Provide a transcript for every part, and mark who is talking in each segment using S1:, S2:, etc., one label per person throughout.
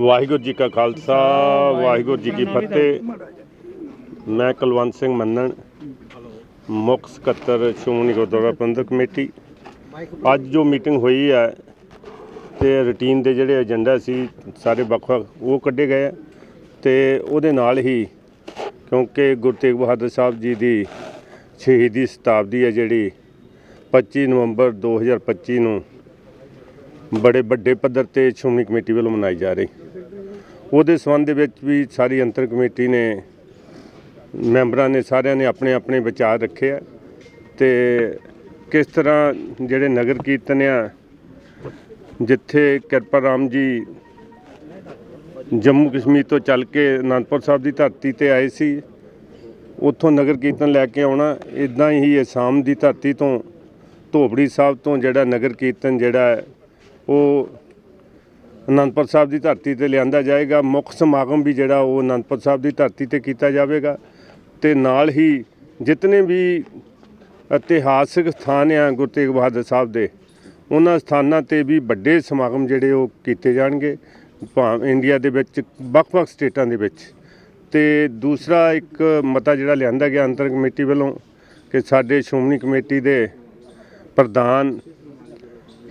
S1: ਵਾਹਿਗੁਰੂ ਜੀ ਕਾ ਖਾਲਸਾ ਵਾਹਿਗੁਰੂ ਜੀ ਕੀ ਫਤਿਹ। ਮੈਂ ਕੁਲਵੰਤ ਸਿੰਘ ਮੰਨਣ ਮੁੱਖ ਸਕੱਤਰ ਸ਼੍ਰੋਮਣੀ ਗੁਰਦੁਆਰਾ ਪ੍ਰਬੰਧਕ ਕਮੇਟੀ। ਅੱਜ ਜੋ ਮੀਟਿੰਗ ਹੋਈ ਹੈ ਤੇ ਰੁਟੀਨ ਦੇ ਜਿਹੜੇ ਏਜੰਡਾ ਸੀ ਸਾਰੇ ਵੱਖ-ਵੱਖ ਉਹ ਕੱਢੇ ਗਏ ਤੇ ਉਹਦੇ ਨਾਲ ਹੀ ਕਿਉਂਕਿ ਗੁਰੂ ਤੇਗ ਬਹਾਦਰ ਸਾਹਿਬ ਜੀ ਦੀ ਸ਼ਹੀਦੀ ਸ਼ਤਾਬਦੀ ਹੈ ਜਿਹੜੀ 25 ਨਵੰਬਰ 2025 ਨੂੰ ਬੜੇ ਵੱਡੇ ਪੱਧਰ ਤੇ ਸ਼੍ਰੋਮਣੀ ਕਮੇਟੀ ਵੱਲੋਂ ਮਨਾਈ ਜਾ ਰਹੀ। ਉਹਦੇ ਸੰਬੰਧ ਦੇ ਵਿੱਚ ਵੀ ਸਾਰੀ ਅੰਤਰ ਕਮੇਟੀ ਨੇ, ਮੈਂਬਰਾਂ ਨੇ ਸਾਰਿਆਂ ਨੇ ਆਪਣੇ ਆਪਣੇ ਵਿਚਾਰ ਰੱਖੇ ਆ ਤੇ ਕਿਸ ਤਰ੍ਹਾਂ ਜਿਹੜੇ ਨਗਰ ਕੀਰਤਨ ਆ, ਜਿੱਥੇ ਕਿਰਪਾ ਰਾਮ ਜੀ ਜੰਮੂ ਕਸ਼ਮੀਰ ਤੋਂ ਚੱਲ ਕੇ ਅਨੰਦਪੁਰ ਸਾਹਿਬ ਦੀ ਧਰਤੀ ਤੇ ਆਏ ਸੀ, ਉੱਥੋਂ ਨਗਰ ਕੀਰਤਨ ਲੈ ਕੇ ਆਉਣਾ ਇਦਾਂ ਹੀ ਅਸਾਮ ਦੀ ਧਰਤੀ ਤੋਂ ਧੋਬੜੀ ਸਾਹਿਬ ਤੋਂ ਜਿਹੜਾ ਨਗਰ ਕੀਰਤਨ ਜਿਹੜਾ ਉਹ ਅਨੰਦਪੁਰ ਸਾਹਿਬ ਦੀ ਧਰਤੀ ਤੇ ਲਿਆਂਦਾ ਜਾਏਗਾ। ਮੁੱਖ ਸਮਾਗਮ ਵੀ ਜਿਹੜਾ ਉਹ ਅਨੰਦਪੁਰ ਸਾਹਿਬ ਦੀ ਧਰਤੀ ਤੇ ਕੀਤਾ ਜਾਵੇਗਾ। ਤੇ ਨਾਲ ਹੀ ਜਿਤਨੇ ਵੀ ਇਤਿਹਾਸਿਕ ਸਥਾਨ ਆ ਗੁਰੂ ਤੇਗ ਬਹਾਦਰ ਸਾਹਿਬ ਦੇ, ਉਹਨਾਂ ਸਥਾਨਾਂ ਤੇ ਵੀ ਵੱਡੇ ਸਮਾਗਮ ਜਿਹੜੇ ਉਹ ਕੀਤੇ ਜਾਣਗੇ। ਭਾਵੇਂ ਇੰਡੀਆ ਦੇ ਵਿੱਚ, ਵੱਖ-ਵੱਖ ਸਟੇਟਾਂ ਦੇ ਵਿੱਚ। ਤੇ ਦੂਸਰਾ ਇੱਕ ਮਤਾ ਜਿਹੜਾ ਲਿਆਂਦਾ ਗਿਆ ਅੰਤਰ ਕਮੇਟੀ ਵੱਲੋਂ ਕਿ ਸਾਡੇ ਸ਼੍ਰੋਮਣੀ ਕਮੇਟੀ ਦੇ ਪ੍ਰਧਾਨ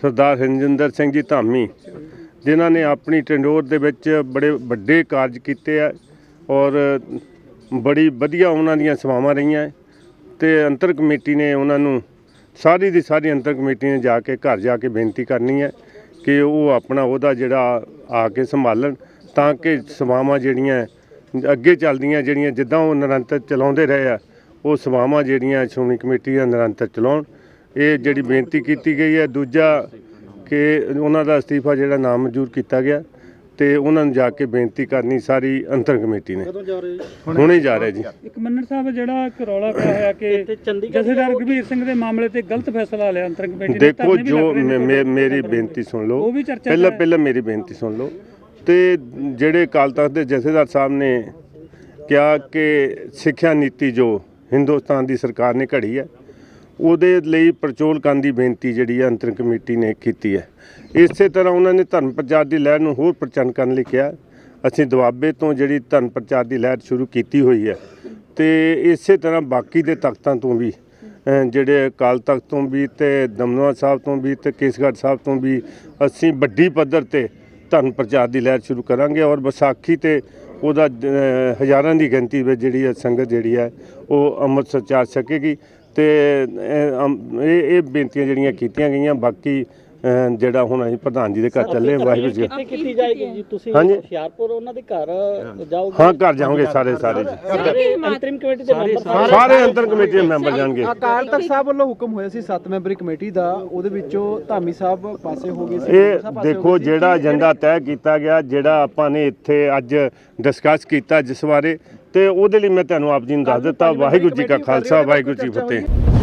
S1: ਸਰਦਾਰ ਹਰਜਿੰਦਰ ਸਿੰਘ ਜੀ ਧਾਮੀ, ਜਿਨ੍ਹਾਂ ਨੇ ਆਪਣੀ ਟੰਡੋਰ ਦੇ ਵਿੱਚ ਬੜੇ ਵੱਡੇ ਕਾਰਜ ਕੀਤੇ ਆ ਔਰ ਬੜੀ ਵਧੀਆ ਉਹਨਾਂ ਦੀਆਂ ਸੇਵਾਵਾਂ ਰਹੀਆਂ ਹੈ ਤੇ ਅੰਤਰ ਕਮੇਟੀ ਨੇ ਉਹਨਾਂ ਨੂੰ ਸਾਰੀ ਦੀ ਸਾਰੀ ਅੰਤਰ ਕਮੇਟੀ ਨੇ ਜਾ ਕੇ ਘਰ ਜਾ ਕੇ ਬੇਨਤੀ ਕਰਨੀ ਹੈ ਕਿ ਉਹ ਆਪਣਾ ਉਹਦਾ ਜਿਹੜਾ ਆ ਕੇ ਸੰਭਾਲਣ ਤਾਂ ਕਿ ਸੇਵਾਵਾਂ ਜਿਹੜੀਆਂ ਅੱਗੇ ਚੱਲਦੀਆਂ ਜਿਹੜੀਆਂ ਜਿੱਦਾਂ ਉਹ ਨਿਰੰਤਰ ਚਲਾਉਂਦੇ ਰਹੇ ਆ, ਉਹ ਸੇਵਾਵਾਂ ਜਿਹੜੀਆਂ ਸ਼੍ਰੋਮਣੀ ਕਮੇਟੀ ਦਾ ਨਿਰੰਤਰ ਚਲਾਉਣ ਇਹ ਜਿਹੜੀ ਬੇਨਤੀ ਕੀਤੀ ਗਈ ਹੈ ਦੂਜਾ ਕਿ ਉਹਨਾਂ ਦਾ ਅਸਤੀਫਾ ਜਿਹੜਾ ਨਾਮਨਜ਼ੂਰ ਕੀਤਾ ਗਿਆ ਤੇ ਉਹਨਾਂ ਨੂੰ ਜਾ ਕੇ ਬੇਨਤੀ ਕਰਨੀ ਸਾਰੀ ਅੰਤਰ ਕਮੇਟੀ ਨੇ।
S2: ਕਦੋਂ ਜਾ ਰਹੇ
S1: ਹੁਣੇ ਹੀ ਜਾ ਰਿਹਾ ਜੀ।
S3: ਇੱਕ ਮੰਨਣ ਸਾਹਿਬ ਜਿਹੜਾ ਇੱਕ ਰੌਲਾ ਪਿਆ ਹੋਇਆ ਕਿ ਜਥੇਦਾਰ ਗੰਭੀਰ ਸਿੰਘ ਦੇ ਮਾਮਲੇ ਤੇ ਗਲਤ ਫੈਸਲਾ ਲਿਆ ਅੰਤਰ ਕਮੇਟੀ ਨੇ
S1: ਦੇਖੋ ਜੋ ਮੇਰੀ ਬੇਨਤੀ ਸੁਣ ਲਓ। ਪਹਿਲਾਂ। ਪਹਿਲਾਂ ਮੇਰੀ ਬੇਨਤੀ ਸੁਣ ਲਓ। ਤੇ ਜਿਹੜੇ ਅਕਾਲ ਤਖਤ ਦੇ ਜਥੇਦਾਰ ਸਾਹਿਬ ਨੇ ਕਿਹਾ ਕਿ ਸਿੱਖਿਆ ਨੀਤੀ ਜੋ ਹਿੰਦੁਸਤਾਨ ਦੀ ਸਰਕਾਰ ਨੇ ਘੜੀ ਹੈ ਉਹਦੇ ਲਈ ਪ੍ਰਚੋਲ ਕਰਨ ਦੀ ਬੇਨਤੀ ਜਿਹੜੀ ਹੈ ਅੰਤਰ ਕਮੇਟੀ ਨੇ ਕੀਤੀ ਹੈ। ਇਸੇ ਤਰ੍ਹਾਂ ਉਹਨਾਂ ਨੇ ਧਰਮ ਪ੍ਰਚਾਰ ਦੀ ਲਹਿਰ ਨੂੰ ਹੋਰ ਪ੍ਰਚੰਨ ਕਰਨ ਲਈ ਕਿਹਾ। ਅਸੀਂ ਦੁਆਬੇ ਤੋਂ ਜਿਹੜੀ ਧਰਮ ਪ੍ਰਚਾਰ ਦੀ ਲਹਿਰ ਸ਼ੁਰੂ ਕੀਤੀ ਹੋਈ ਹੈ ਤੇ ਇਸੇ ਤਰ੍ਹਾਂ ਬਾਕੀ ਦੇ ਤਖਤਾਂ ਤੋਂ ਵੀ ਜਿਹੜੇ ਅਕਾਲ ਤਖਤ ਤੋਂ ਵੀ ਤੇ ਦਮਦਮਾ ਸਾਹਿਬ ਤੋਂ ਵੀ ਤੇ ਕੇਸਗੜ੍ਹ ਸਾਹਿਬ ਤੋਂ ਵੀ ਅਸੀਂ ਵੱਡੀ ਪੱਧਰ ਤੇ ਧਰਮ ਪ੍ਰਚਾਰ ਦੀ ਲਹਿਰ ਸ਼ੁਰੂ ਕਰਾਂਗੇ ਔਰ ਵਿਸਾਖੀ ਤੇ ਉਹਦਾ ਹਜ਼ਾਰਾਂ ਦੀ ਗਿਣਤੀ ਵਿੱਚ ਜਿਹੜੀ ਹੈ ਸੰਗਤ ਜਿਹੜੀ ਹੈ ਉਹ ਅੰਮ੍ਰਿਤਸਰ ਚਾਰ ਸਕੇਗੀ। ਤੇ ਇਹ ਇਹ ਬੇਨਤੀਆਂ ਜਿਹੜੀਆਂ ਕੀਤੀਆਂ ਗਈਆਂ ਬਾਕੀ ਜਿਹੜਾ ਹੁਣ ਅਸੀਂ ਪ੍ਰਧਾਨ ਜੀ ਦੇ ਘਰ ਚੱਲੇ ਵਾਹਿਗੁਰੂ ਜੀ
S2: ਕਿੱਥੇ ਕੀਤੀ ਜਾਏਗੀ ਜੀ ਤੁਸੀਂ। ਹੁਸ਼ਿਆਰਪੁਰ ਉਹਨਾਂ ਦੇ ਘਰ ਜਾਓਗੇ
S1: ਹਾਂ ਘਰ ਜਾਓਗੇ ਸਾਰੇ ਸਾਰੇ ਜੀ
S2: ਸਾਰੇ ਅੰਤਰਿਮ ਕਮੇਟੀ ਦੇ ਮੈਂਬਰ
S1: ਸਾਰੇ ਕਮੇਟੀ ਦੇ ਮੈਂਬਰ ਜਾਣਗੇ
S4: ਅਕਾਲ ਤਖਤ ਸਾਹਿਬ ਵੱਲੋਂ ਹੁਕਮ ਹੋਇਆ ਸੀ 7 ਮੈਂਬਰੀ ਕਮੇਟੀ ਦਾ ਉਹਦੇ ਵਿੱਚੋਂ ਧਾਮੀ ਸਾਹਿਬ ਪਾਸੇ ਹੋ ਗਏ ਸੀ
S1: ਇਹ ਦੇਖੋ। ਜਿਹੜਾ ਏਜੰਡਾ ਤੈਅ ਕੀਤਾ ਗਿਆ ਜਿਹੜਾ ਆਪਾਂ ਨੇ ਇੱਥੇ ਅੱਜ ਡਿਸਕਸ ਕੀਤਾ ਜਿਸ ਬਾਰੇ ਤੇ ਉਹਦੇ ਲਈ ਮੈਂ ਤੁਹਾਨੂੰ ਆਪ ਜੀ ਨੂੰ ਦੱਸ ਦਿੱਤਾ ਵਾਹਿਗੁਰੂ ਜੀ ਕਾ ਖਾਲਸਾ ਵਾਹਿਗੁਰੂ ਜੀ ਫਤਿਹ।